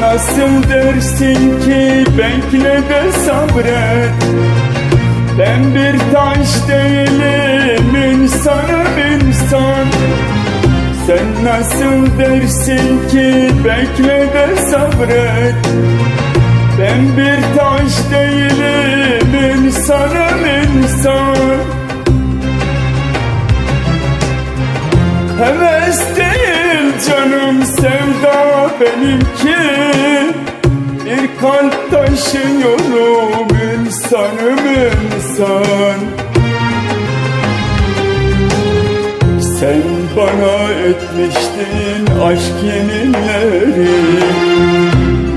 nasıl dersin ki bekle de sabret? Ben bir taş değilim insanım insan. Sen nasıl dersin ki bekle de sabret? Ben bir taş değilim insanım insan. Heves değil benimki. Bir kalp taşıyorum insanım insan. Sen bana etmiştin aşk yeminleri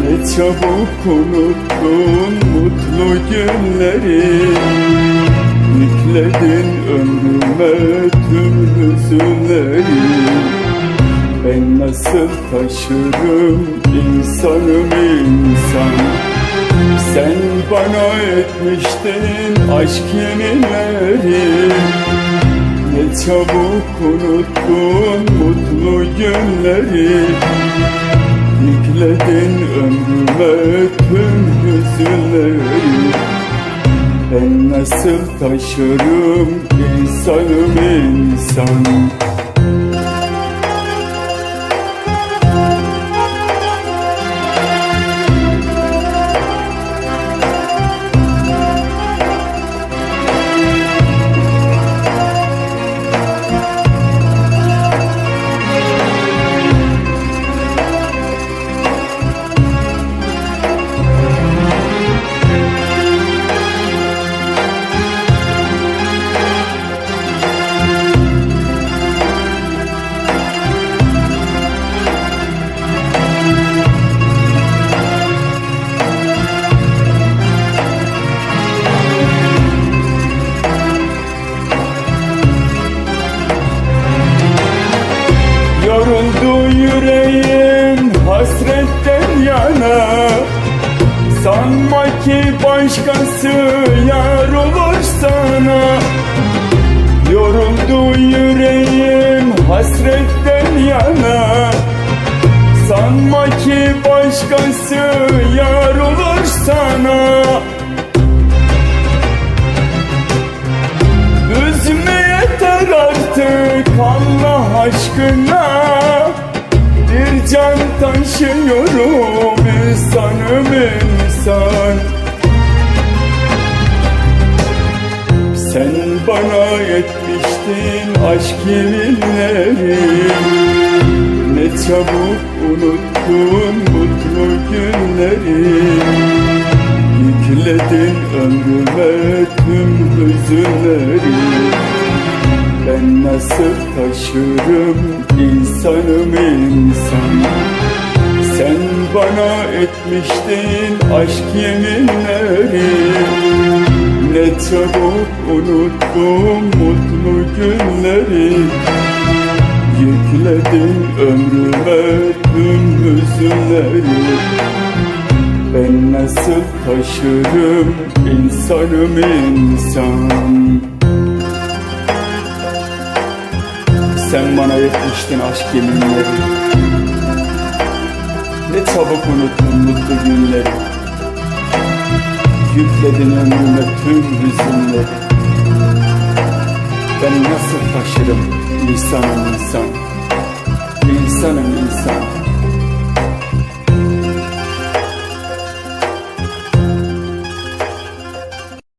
Ne çabuk unuttun mutlu günleri. Yükledin ömrüme tüm hüzünleri Ben nasıl taşırım insanım insan Sen bana etmiştin aşk yeminleri Ne çabuk unuttun mutlu günleri. Yükledin ömrüme tüm hüzünleri. Ben nasıl taşırım insanım insan ki başkası yar olur sana. Yoruldu yüreğim hasretten yana. Sanma ki başkası yar olur sana. Üzme yeter artık Allah aşkına. Bir can taşıyorum insanım insan Sen bana etmiştin aşk yeminleri. Ne çabuk unuttun mutlu günleri. Yükledin ömrüme tüm hüzünleri Ben nasıl taşırım insanım insan Sen bana etmiştin aşk yeminleri. Ne çabuk unuttum mutlu günleri. Yükledin ömrüme tüm hüzünleri. Ben nasıl taşırım insanım insan? Sen bana etmiştin aşk yeminleri çabuk unuttun mutlu günleri. Yükledin ömrüme tüm hüzünleri. Ben nasıl taşırım insanım insan? İnsanım insan